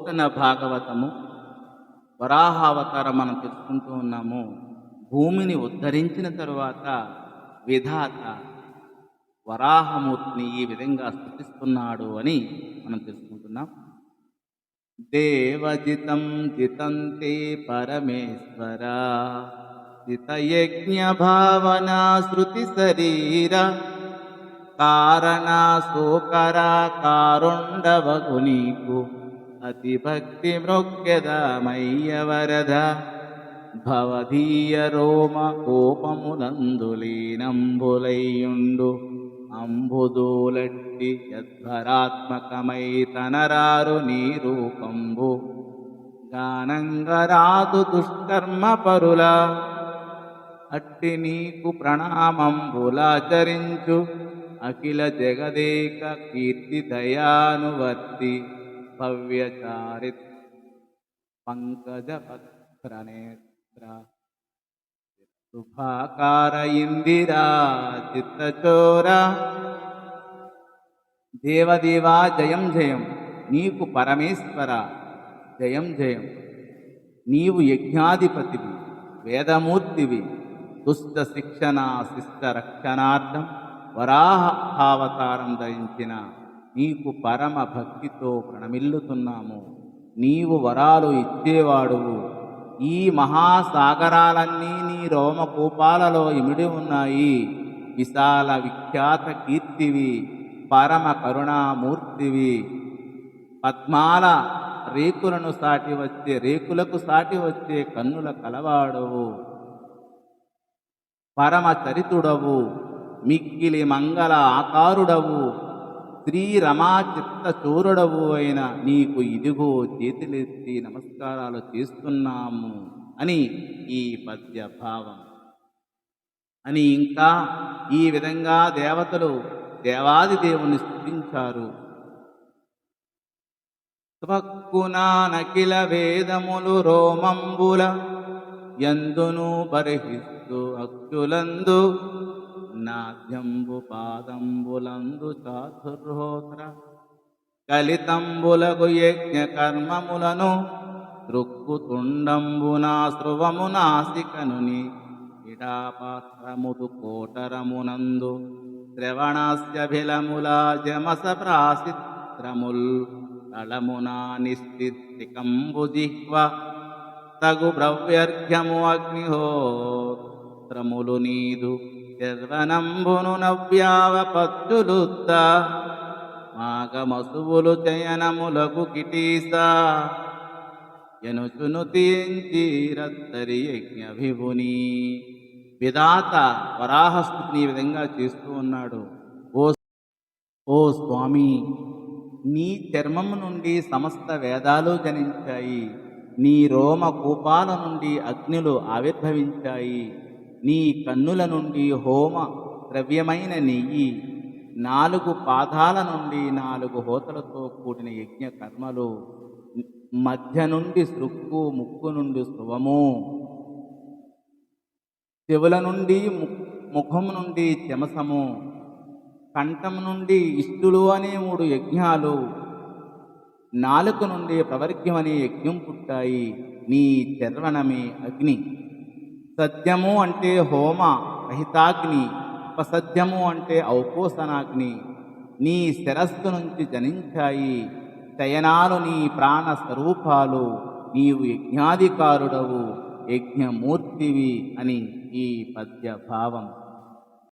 నూతన భాగవతము వరాహావతారం మనం తెలుసుకుంటూ ఉన్నాము. భూమిని ఉద్ధరించిన తరువాత విధాత వరాహమూర్తిని ఈ విధంగా స్థుతిస్తున్నాడు అని మనం తెలుసుకుంటున్నాం. దేవజితం జితంతే పరమేశ్వర జితయజ్ఞ భావన శృతి శరీర కారణ సోకర కారుండవగు నీకు. అతి భక్తి మృక్యదమయ్య వరద భవధీయ రోమ కోపమునందులీనంబులయ్యుండు అంబుదూలట్టి యద్భరాత్మకమై తనరారు నీ రూపంబు గానంగరాదు దుష్కర్మ పరుల అట్టి నీకు ప్రణామంబులాచరించు అఖిల జగదేక కీర్తి దయానువర్తి భవ్యచారిత్ పంకజ పత్రనేత్ర శుభాకార ఇందిరా చిత్తచోర దేవదేవా జయం జయం నీకు పరమేశ్వర జయం జయం। నీవు యజ్ఞాధిపతివి వేదమూర్తివి దుష్ట శిక్షణ శిష్ట రక్షణార్థం వరాహావతారం ధరించిన నీకు పరమ భక్తితో ప్రణమిల్లుతున్నాము. నీవు వరాలు ఇచ్చేవాడువు. ఈ మహాసాగరాలన్నీ నీ రోమకూపాలలో ఇమిడి ఉన్నాయి. విశాల విఖ్యాత కీర్తివి పరమ కరుణామూర్తివి. పద్మాల రేకులను సాటి వచ్చే రేకులకు సాటి వచ్చే కన్నుల కలవాడవు. పరమ చరితుడవు. మిక్కిలి మంగళ ఆకారుడవు. శ్రీ రమా చూరుడవు అయిన నీకు ఇదిగో చేతులెత్తి నమస్కారాలు చేస్తున్నాము అని ఈ పద్య భావం అని ఇంకా ఈ విధంగా దేవతలు దేవాది దేవుని స్థుతించారు నకిల వేదములు రోమంబుల ఎందును పరిహిస్తూ అక్షులందు నాద్యంబు పాదంబులందు చాతుర్హోత్ర కలితంబులకు యజ్ఞ కర్మములను దృక్కుతుండంబునా స్రువము నాసికనుని ఇడాపాత్రముదు కోటరమునందు శ్రవణాస్యభిలముల జమస ప్రాసిత్రముల్ తళమునా నిశ్చిత్తికంబు జిహ్వ తగు ద్రవ్యర్ఘ్యము అగ్నిహోత్రములు నీదు శర్వనంబును నవ్యావపత్తులుత్త మాగమసువులు చయనములకు కిటీస ఎనుచును తీరత్తరి యజ్ఞభిభుని. విధాత వరాహస్థుతిని ఈ విధంగా చేస్తూ ఉన్నాడు. ఓ ఓ స్వామి నీ చర్మము నుండి సమస్త వేదాలు జనించాయి. నీ రోమ కూపాల నుండి అగ్నులు ఆవిర్భవించాయి. నీ కన్నుల నుండి హోమ ద్రవ్యమైన నెయ్యి నాలుగు పాదాల నుండి నాలుగు హోతలతో కూడిన యజ్ఞ కర్మలు మధ్య నుండి సృక్కు ముక్కు నుండి శుభము చెవుల నుండి ము- ముఖం నుండి చెమసము కంఠం నుండి ఇష్టులు అనే మూడు యజ్ఞాలు నాలుక నుండి ప్రవర్గ్యం అనే యజ్ఞం పుట్టాయి. నీ చర్వణమే అగ్ని. సత్యము అంటే హోమ రహితాగ్ని ఉపసద్యము అంటే ఔపోసనాగ్ని. నీ శిరస్సు నుంచి జనించాయి శయనాలు నీ ప్రాణ స్వరూపాలు నీవు యజ్ఞాధికారుడవు యజ్ఞమూర్తివి అని ఈ పద్య భావం